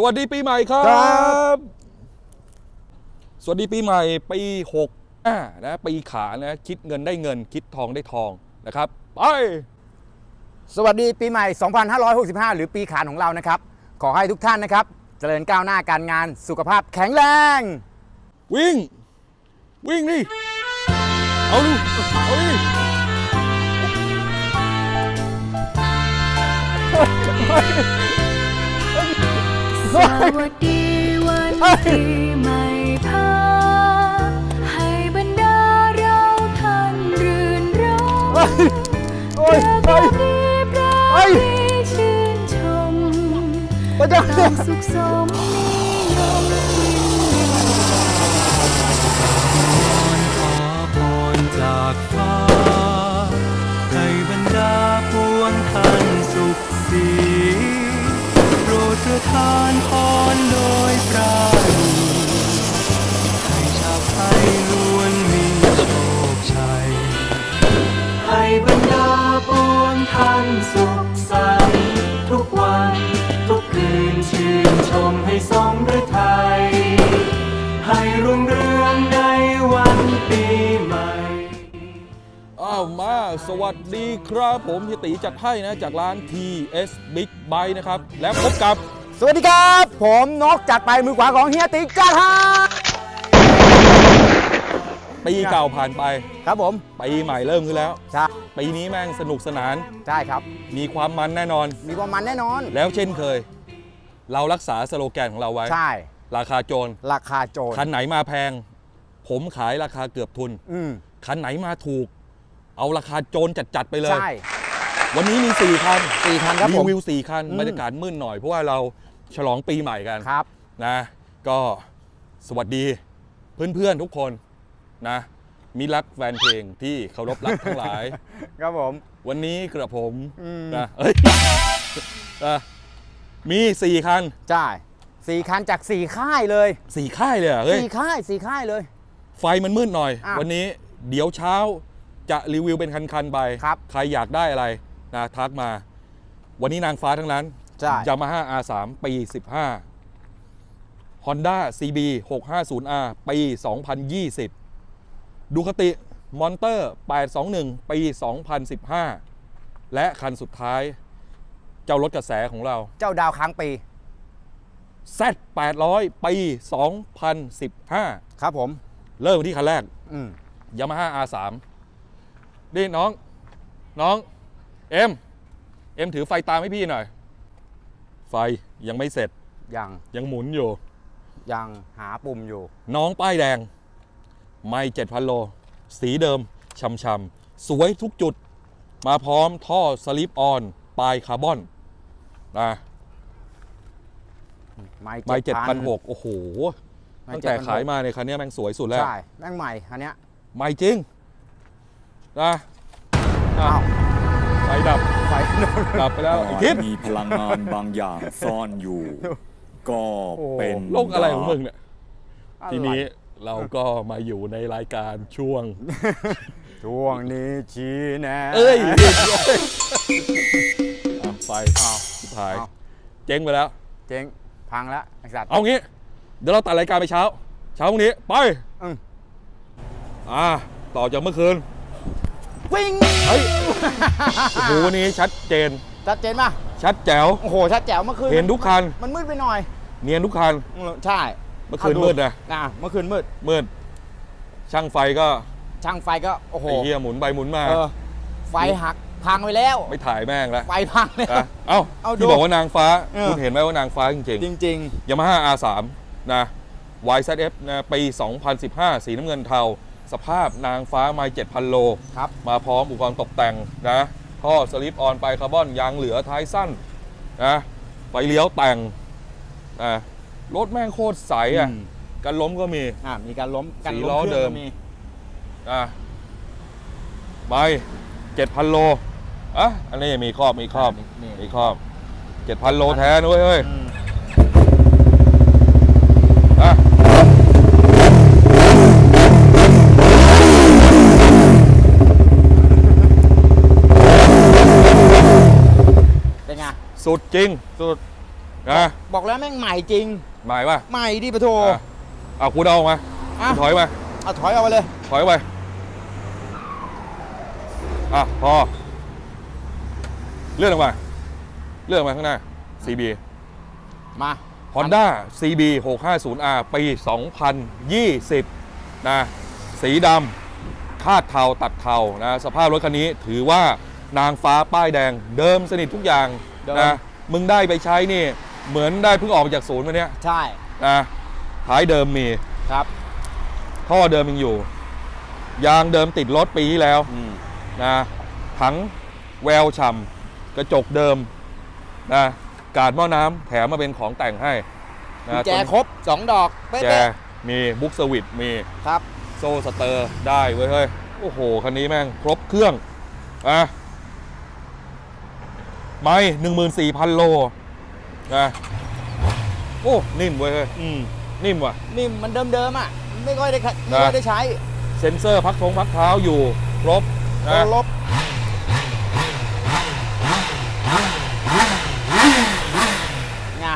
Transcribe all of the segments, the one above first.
สวัสดีปีใหม่ครับครับ สวัสดีปีใหม่ปี6อ่านะปีขานะคิดเงินได้เงิน คิดทองได้ทองนะครับไปสวัสดีปีใหม่ 2565 หรือปีขานของเรานะครับ ขอให้ทุกท่านนะครับ เจริญก้าวหน้าการงานสุขภาพแข็งแรง วิ่ง วิ่งดิเอาดูเอาดิ สวัสดีวันปีใหม่พาให้บรรดาเราท่านรื่นรมโอ้ยเพื่อการดีปราเฮ้ยชื่นชมพระเจ้ามสุขสมนิยมยิ่งขอพรจากฟ้า ทานพรโดยปราณีให้ชาวไทยล้วนมีโชคชัย ให้บรรดาปวงท่านสุขสันต์ทุกวัน ทุกคืนชื่นชมให้สมฤทัยให้รุ่งเรืองในวันปีใหม่ อ้าวมาสวัสดีครับผมพี่ตีจัดให้นะ จากร้าน TS Big Bike นะครับ และพบกับ สวัสดีครับ ผมนกจัดไปมือขวาของเฮียติ๊กจัดให้ปีเก่าผ่านไปครับผมปีใหม่เริ่มขึ้นแล้ว ใช่ปีนี้แม่งสนุกสนาน ใช่ครับ มีความมันแน่นอน มีความมันแน่นอน แล้วเช่นเคย เรารักษาสโลแกนของเราไว้ ใช่ ราคาโจร ราคาโจร คันไหนมาแพง ผมขายราคาเกือบทุน อืมคันไหนมาถูก เอาราคาโจรจัดๆไปเลย ใช่ วันนี้มี4คันสี่คันครับผมวิว4คันอืมบรรยากาศมืดหน่อยเพราะว่าเรา ฉลองปีใหม่กันครับนะก็สวัสดีเพื่อนๆทุกคนนะมิตรรักแฟนเพลงที่เคารพรักทั้งหลาย ครับผม วันนี้กระผมอืมนะเอ้ยนะมี4คันใช่สี่คันจากสี่ค่ายเลย4ค่ายเลยเหรอเฮ้ยสี่ค่ายสี่ค่ายเลย ไฟมันมืดหน่อย อะวันนี้เดี๋ยวเช้าจะรีวิวเป็นคันๆไปครับ ใครอยากได้อะไรนะทักมา วันนี้นางฟ้าทั้งนั้น ใช่ ยามาฮ่า R3 ปี 15 Honda CB 650R ปี 2020 ดูคติมอนเตอร์ 821 ปี 2015 และคันสุดท้าย เจ้ารถกระแสของเรา เจ้าดาวค้างปี Z 800ปี 2015 ครับผม เริ่มที่คันแรก อืม ยามาฮ่า R3 นี่น้อง น้อง เอ็ม เอ็มถือไฟตามให้พี่หน่อย ไฟยังไม่เสร็จยังยังหมุนอยู่ ยังหาปุ่มอยู่ น้องป้ายแดง ไม่7,000โล สีเดิมช่ำๆสวยทุกจุด มาพร้อมท่อสลิปออนปลายคาร์บอนนะไม่ไม่7,000 7,600โอ้โหไม่ตั้งแต่7,600ขายมาในยคันนี้แม่งสวยสุดแล้ว ใช่ แม่งใหม่อันเนี้ยไม่จริงนะอ้าวไฟ ดับ ไฟดับไปแล้วไอ้ทิศ มีพลังงานบางอย่างซ่อนอยู่ ก็เป็นโลกอะไรของมึงเนี่ย ทีนี้เราก็มาอยู่ในรายการช่วง ช่วงนี้ชี้แนะเอ้ยอะไฟอ้าวชิบหายอ้าวเจ๊งไปแล้ว เจ๊งพังแล้วไอ้สัตว์เอางี้ เดี๋ยวเราตัดรายการไปเช้า เช้าพรุ่งนี้ ไป อืมอ่า ต่อจากเมื่อคืน วิ่งเฮ้ยโอ้โหวันนี้ชัดเจน ชัดเจนป่ะชัดแจ๋ว โอ้โหชัดแจ๋วเมื่อคืนเห็นทุกคัน มันมืดไปหน่อยเนียนทุกคัน อืมใช่เมื่อคืนามืดนะอะเมื่อคืนมืดมืด ช่างไฟก็ช่างไฟก็โอ้โหไอ้เหี้ยหมุนไปหมุนมาเออไฟหักพังไปแล้ว ไม่ถ่ายแม่งแล้วไฟพังแล้ว นะเอ้าเอาดูที่บอกว่านางฟ้า เออ คุณเห็นไหมว่านางฟ้าจริงๆจริงยามาฮ่า R3 นะ YZF นะปี 2015 สีน้ำเงินเทา สภาพนางฟ้าไมล์7,000 โลๆครับ มาพร้อมอุปกรณ์ตกแต่งนะท่อสลิปออนไปคาร์บอนยางเหลือท้ายสั้นนะไฟเลี้ยวแต่งนะรถแม่งโคตรใสอะอืม กันล้มก็มี อะมีการล้มกันสีล้มล้อครื่งเดิมก็มีนะไป7,000 โลอะอันนี้มีครอบมีครอบนี่มีครอบ7,000 โลแท้นะเว้ยเฮ้ย อืม อะ เป็นไง สุดจริงสุดนะบอกแล้วแม่งใหม่จริง หมายว่าใหม่ดิปะโทเอาคุณเอาออกมาอะคุณถอยมา เอาถอยเอาไปเลย ถอยไป อะ พอ เลื่อนออกมาเลื่อนออกมาข้างหน้า CB มา Honda CB 650R ปี 2020 นะ สีดำคาดเทาตัดเทานะ สภาพรถคันนี้ถือว่านางฟ้าป้ายแดงเดิมสนิททุกอย่างเดิม นะมึงได้ไปใช้นี่ เหมือนได้เพิ่งออกมาจากศูนย์มาเนี้ยใช่นะท้ายเดิมมีครับ ท่อเดิมยังอยู่ ยางเดิมติดรถปีที่แล้วอืมนะถังแววฉ่ำกระจกเดิมนะกาดหม้อน้ำแถมมาเป็นของแต่งให้นะกุญแจครบ 2 ดอกเป๊แจะมีบุ๊กสวิตมีๆครับ โซ่สเตอร์ได้เว้ยเฮ้ย โอ้โห คันนี้แม่งครบเครื่องอะ ไม่หนึ่งหมื่นสี่พันโลนะโอ้ นิ่มเว้ยเฮ้ยอืมนิ่มว่ะ นี่มันเดิมๆอะ ไม่ค่อยได้ขัดไม่นะค่อยได้ใช้ เซ็นเซอร์พักทงพักเท้าอยู่ ครบนะลบไง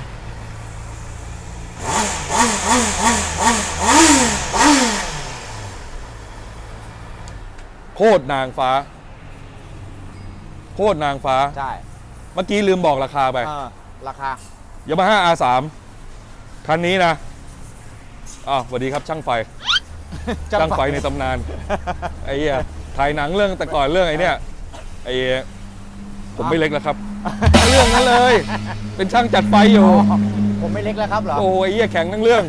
โคตรนางฟ้า โคตรนางฟ้า ใช่ เมื่อกี้ลืมบอกราคาไปเออราคายามาฮ่า R3 คันนี้นะอ้าวสวัสดีครับช่างไฟ ช่างไฟในตำนานไอ้เหี้ยถ่ายหนังเรื่องแต่ก่อนเรื่องไอ้เนี่ยไอ้ผมไม่เล็กแล้วครับ เรื่องนั้นเลย เป็นช่างจัดไฟอยู่ผมไม่เล็กแล้วครับเหรอ โอ้ยไอ้เหี้ยแข็งทั้งเรื่อง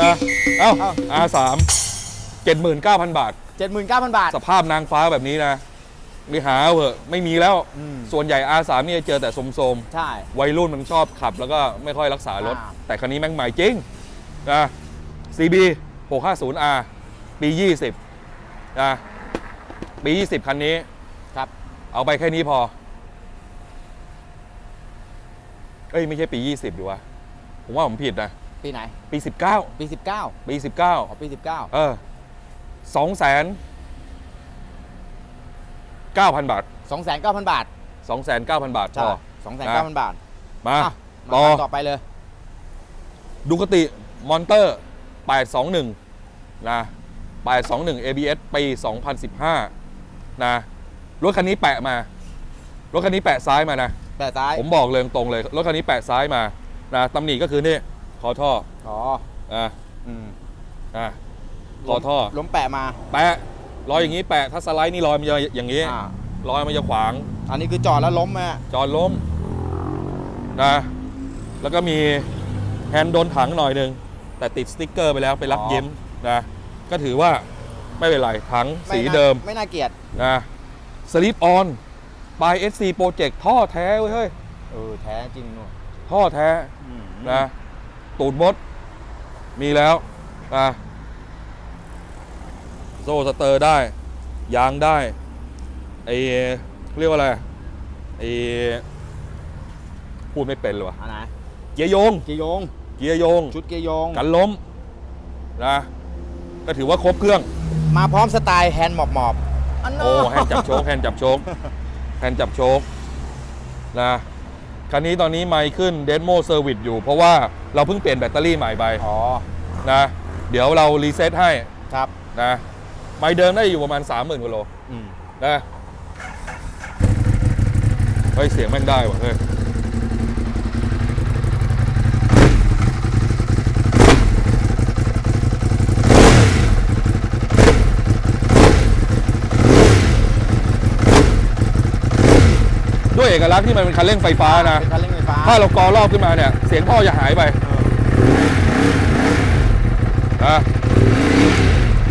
อะเอ้าเอ้า R3 79,000 บาท 79,000 บาท สภาพนางฟ้าแบบนี้นะ ไม่หาเอาเหอะไม่มีแล้ว อืม ส่วนใหญ่ R3 เนี่ยเจอแต่โสมๆใช่วัยรุ่นมันชอบขับ แล้วก็ไม่ค่อยรักษารถ อ่า แต่คันนี้แม่งใหม่จริงนะ CB 650R ปี 20นะปี 20 คันนี้ ครับ เอาไปแค่นี้พอ เอ้ย ไม่ใช่ปี 20ดีวะ ผมว่าผมผิดนะ ปีไหนปี 19 ปี 19ปีอ๋อ19ปี 19 เออ2แสน 9,000 บาท 29,000บาท2 9 0 0 0บาทพใช่อ29,000 บาท มาอะมาต่อคันต่อไปเลย ดูคติมอนเตอร์ 821 นะ 821 ABS ปี 2015 นะ รถคันนี้แปะมา รถคันนี้แปะซ้ายมานะแต่ซ้าย ผมบอกเลยตรงๆเลย รถคันนี้แปะซ้ายมา นะตำหนิก็คือนี่คอท่อ อ๋อ อะอืม อะคอท่อล้มแปะมา แปะ รอยอย่างนี้แปะถ้าสไลด์นี่รอยมันจะอย่างนี้อ่ารอยมันจะขวาง อันนี้คือจอดแล้วล้มไหมจอดล้มนะแล้วก็มีแฮนด์โดนถังหน่อยหนึ่งแต่ติดสติ๊กเกอร์ไปแล้วไปรับยิ้มนะก็ถือว่าไม่เป็นไรถังไสีเดิมไม่น่าเกลียดนะสลิปออนปลาย SC Project ท่อแท้เว้ยเฮ้ยเออแท้จริงนู่นท่อแท้อืมนะตูดมดมีแล้วนะ โซ่สเตอร์ได้ ยางได้ไอเรียกว่าอะไรไอพูดไม่เป็นเลยว่ะอันไหนเกียร์โยง เกียร์โยง เกียร์โยง ชุดเกียร์โยง กันล้มนะก็ถือว่าครบเครื่อง มาพร้อมสไตล์แฮนด์หมอบหมอบอันนั้นโอ้แฮนด์จับโชคแฮนด์จับโชคแฮนด์จับโชคนะคันนี้ตอนนี้ไมค์ขึ้นเดนโมเซอร์วิสอยู่ เพราะว่าเราเพิ่งเปลี่ยนแบตเตอรี่ใหม่ไปอ๋อนะ เดี๋ยวเรารีเซ็ตให้ ครับนะ ไมค์เดิมได้อยู่ประมาณ 30,000กว่าโลอืมนะเฮ้ยเสียงแม่งได้ว่ะเฮ้ยด้วยเอกลักษณ์ที่มันเป็นคันเร่งไฟฟ้านะ เป็นคันเร่งไฟฟ้าถ้าเรากอรอบขึ้นมาเนี่ย เสียงท่อจะหายไปนะ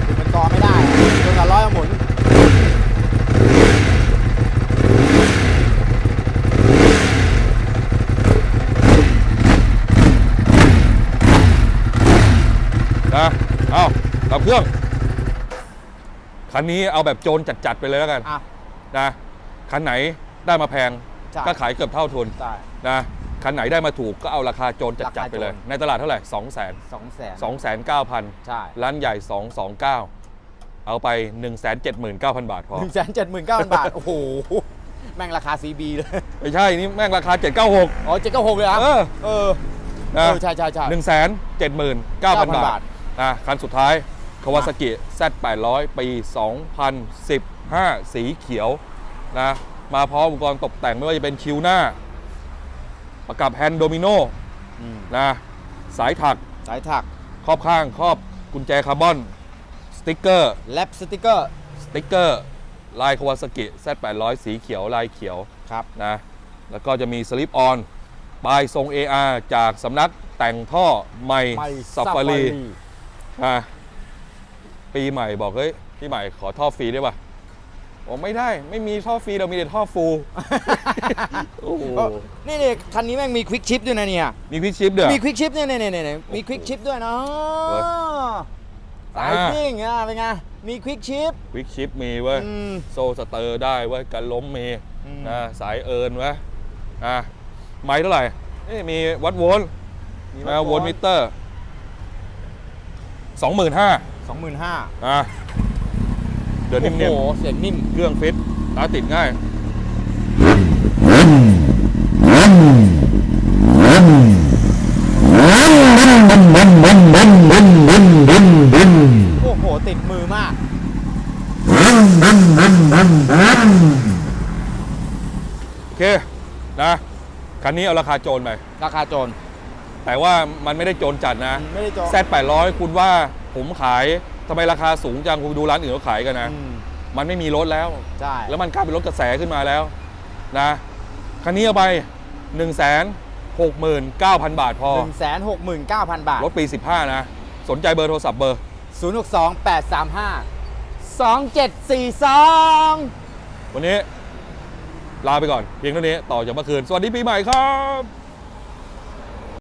คือมันกอไม่ได้จนกับร้อยหมุน นะเอาดับเครื่อง คันนี้เอาแบบโจรจัดๆไปเลยแล้วกันอะ นะคันไหนได้มาแพงใช่ ก็ขายเกือบเท่าทุนได้ นะคันไหนได้มาถูกก็เอาราคาโจรราจัคาดๆไปเลย โจร ในตลาดเท่าไหร่ 2 0 0 0 0 0สองแสน2 9 0 0 0ใช่ร้านใหญ่ 229 เอาไป 179,000 บาทพอ หนึ่งแสนเจ็ดหมื่นเก้าพันบาท โอ้โห แม่งราคา CB เลยไม่ใช่ นี่แม่งราคา 796 อ๋อเจ็ดเก้าหกเลยเหรอเออเออนะ เออใช่ใช่ใช่ หนึ่งแสนเจ็ดหมื่นเก้าพัน9,000บาทนะคันสุดท้าย คาวาซากิ Z800 ปี 2015 สีเขียวนะมาพร้อมอุปกรณ์ตกแต่งไม่ว่าจะเป็นคิวหน้า ประกับแฮนด์โดมิโนอืมนะสายถักสายถักครอบข้างครอบกุญแจคาร์บอน สติ๊กเกอร์แลปสติกเกอร์สติ๊กเกอร์ลายคาวาซากิ Z800 สีเขียวลายเขียวครับนะแล้วก็จะมีสลิปออนปลายทรง AR จากสำนักแต่งท่อใหม่ไม่ซาฟารีอะ ปีใหม่บอกเฮ้ยพี่ใหม่ขอท่อฟรีได้ป่ะบอกไม่ได้ไม่มีท่อฟรีเรามีแต่ท่อฟูล โอ้โหเออนี่นี่คันนี้แม่งมีควิกชิปด้วยนะเนี่ยมีควิกชิปเด้อมีควิกชิปเนี่ยเนี่ยเนี่ยเนี่ยมีควิกชิปด้วยนะเว้ยสายซิ่งอะเป็นไงมีควิกชิปควิกชิปมีเว้ยอืมโซ่สเตอร์ได้เว้ยกันล้มมีอืมนะสายเอิร์นเว้ยอะไม้เท่าไหร่เอ้ยมีวัดโวลต์นะโวลต์มิเตอร์สองหมื่นห้า สองหมื่นห้าอะเดินโอ้นิ่มโหเสียงนิ่มๆเครื่องฟิตตาติดง่าย โอ้โห ติดมือมาก โอเคนะคันนี้เอาราคาโจรไปราคาโจรแต่ว่ามันไม่ได้โจรจัดนะ ไม่ได้โจรแซด800คุณว่า ผมขายทำไมราคาสูงจังคุณไปดูร้านอื่นเขาขายกันนะ อืมมันไม่มีรถแล้ว ใช่แล้วมันกลายเป็นรถกระแสขึ้นมาแล้วนะคันนี้เอาไป 1 6 9 0 0 0 บาทพอ หนึ่งแสนหกหมื่นเก้าพันบาทรถปี 15 นะ สนใจเบอร์โทรศัพท์เบอร์ ศูนย์หกสองแปดสามห้าสองเจ็ดสี่สองวันนี้ ลาไปก่อน เพียงเท่านี้ต่อจากเมื่อคืน สวัสดีปีใหม่ครับ